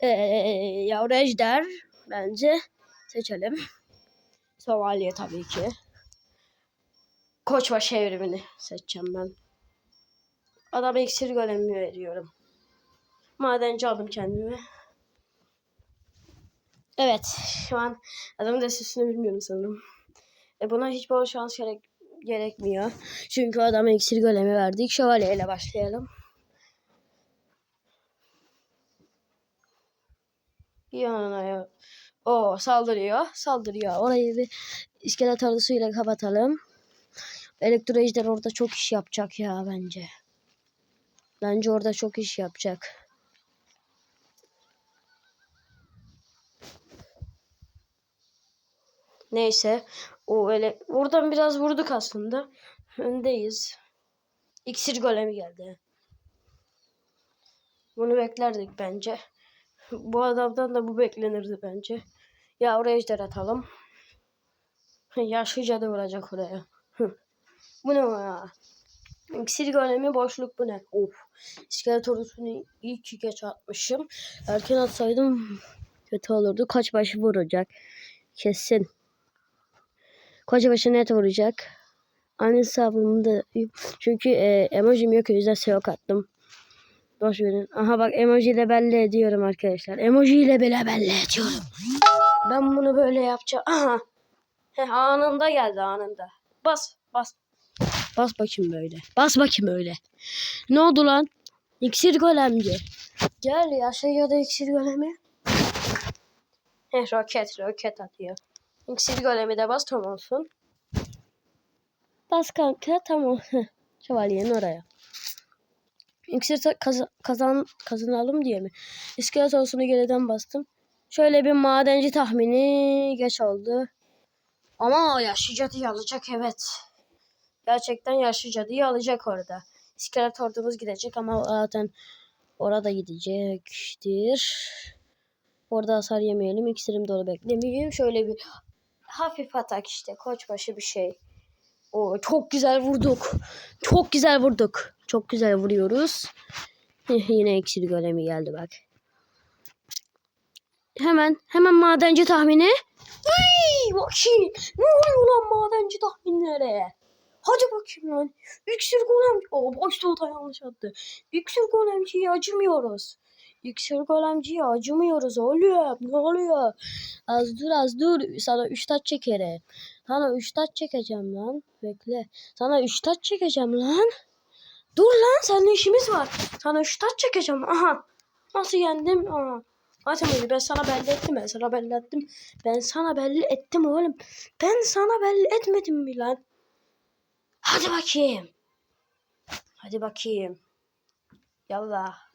Ee, yavru ejder bence seçelim. Şövalye tabii ki. Koçbaşı evrimini seçeceğim ben. Adama iksir golemi veriyorum. Madenci aldım kendime. Evet. Şu an adamın destesini bilmiyorum sanırım. E buna hiç bol şans gerek gerekmiyor. Çünkü adama iksir golemi verdik. Şövalye ile başlayalım. Yanına o saldırıyor. Saldırıyor. Orayı bir iskelet ordusuyla kapatalım. Elektro ejder orada çok iş yapacak ya bence. Bence orada çok iş yapacak. Neyse. O öyle oradan biraz vurduk aslında. Öndeyiz. İksir golemi geldi. Bunu beklerdik bence. Bu adamdan da bu beklenirdi bence. Ya oraya ejder atalım. Yaşlı cadı vuracak oraya. bu ne ya? İksir golemi boşluk bu ne? Of. İskelet ordusunu iyi ki geç atmışım. Erken atsaydım kötü olurdu. Kaç başı vuracak. Kesin. Koca başı net vuracak. Aynı hesabımda çünkü e, emojim yok o yüzden sevok attım. Boş verin. Aha bak emoji ile belli ediyorum arkadaşlar. Emoji ile bile belli ediyorum. Ben bunu böyle yapacağım. Aha. Heh, anında geldi anında. Bas bas. Bas bakayım böyle. Bas bakayım öyle. Ne oldu lan? İksir golemci. Gel ya şey ya da iksir golemi. Heh roket roket atıyor. İksir golemi de bas tam olsun. Bas kanka tamam. Heh, Şövalyenin oraya. İksir kaz- kazan kazanalım diye mi? İskelet olsunu geriden bastım. Şöyle bir madenci tahmini geç oldu. Ama yaşlı cadıyı alacak evet. Gerçekten yaşlı cadıyı alacak orada. İskelet ordumuz gidecek ama zaten orada gidecektir. Orada hasar yemeyelim. İksirim dolu beklemeyeyim. Şöyle bir hafif atak işte. Koçbaşı bir şey. O çok güzel vurduk. Çok güzel vurduk. Çok güzel vuruyoruz. Yine iksir golemi geldi bak. Hemen hemen madenci tahmini. Ay, bakayım. Ne oluyor lan madenci tahminlere? Hadi bakayım lan. İksir golem. O başta o da yanlış attı. İksir golemciye acımıyoruz. İksir golemciye acımıyoruz oğlum. Ne oluyor? Az dur az dur. Sana üç taç çekerim. Sana üç taç çekeceğim lan. Bekle. Sana üç taç çekeceğim lan. Dur lan seninle işimiz var. Sana üç taç çekeceğim. Aha. Nasıl yendim? Aha. Zaten öyle ben sana belli ettim. Ben sana belli ettim. Ben sana belli ettim oğlum. Ben sana belli etmedim mi lan? Hadi bakayım. Hadi bakayım. Yallah.